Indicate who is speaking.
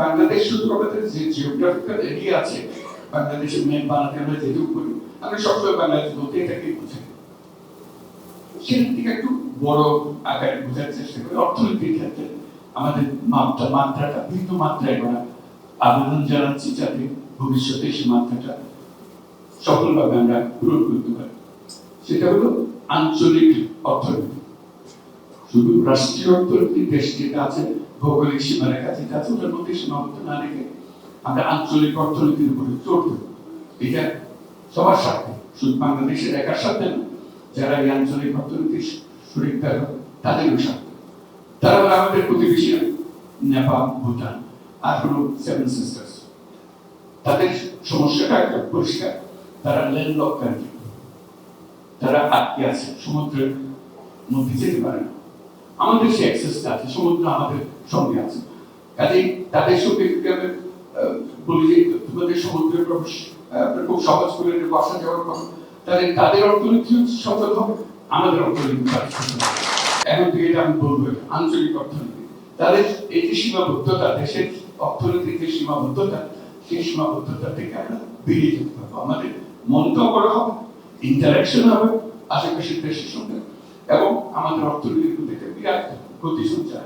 Speaker 1: বাংলাদেশ শুধু আমাদের যে জিওগ্রাফিক্যাল এরিয়া আছে, বাংলাদেশের ম্যাপ বানাতে আমরা যেটুকু করি আমরা সবসময় বাংলাদেশ বলতে এটাকে বুঝি সেখান থেকে একটু বড় আকারে বোঝার চেষ্টা করি। অর্থনীতির ক্ষেত্রে আমাদের মাত্রা, মাত্রাটা ভিন্ন মাত্রায় করা আবেদন জানাচ্ছি যাতে ভবিষ্যতে সেই মাত্রাটা সফলভাবে আমরা পূরণ করতে পারি। সেটা হলো আঞ্চলিক অর্থনীতি। শুধু রাষ্ট্রীয় অর্থনীতি দেশ যেটা আছে, ভৌগোলিক সীমারেখা আছে, ওটার মধ্যে সীমাবদ্ধ না রেখে আমরা আঞ্চলিক অর্থনীতির উপরে জোর দেব। এটা সবার সাথে শুধু বাংলাদেশের একার সাথে না, যারা এই আঞ্চলিক তাদেরও সাথে তারা আমাদের প্রতিবেশী নেপাল, ভুটান, আর হলো সেভেন সিস্টার্স তাদের সমস্যাটা একটা পরিষ্কার। তারা ল্যান্ড লক তারা আটকে আছে, সমুদ্রের মধ্যে যেতে পারে না। আমাদের সে অ্যাক্সেসটা আছে, সমুদ্র আমাদের সঙ্গে আছে। কাজেই তাদের সঙ্গে যদি আমি বলি যে তোমাদের সমুদ্রে প্রবেশ খুব সহজ করে আসা যাওয়ার কথা তাহলে তাদের অর্থনীতি সফল হবে, আমাদের অর্থনীতি। এখন থেকে এটা আমি বলব, আঞ্চলিক অর্থনীতি। তাদের এই যে সীমাবদ্ধতা, দেশের অর্থনীতির যে সীমাবদ্ধতা, সেই সীমাবদ্ধতা থেকে আমরা বেরিয়ে যেতে পারব। আমাদের মনটাও করা হবে ইন্টারাকশন হবে, আশেপাশের দেশের সঙ্গে এবং আমাদের অর্থনীতির মধ্যে একটা বিরাট ক্ষতি সঞ্চার।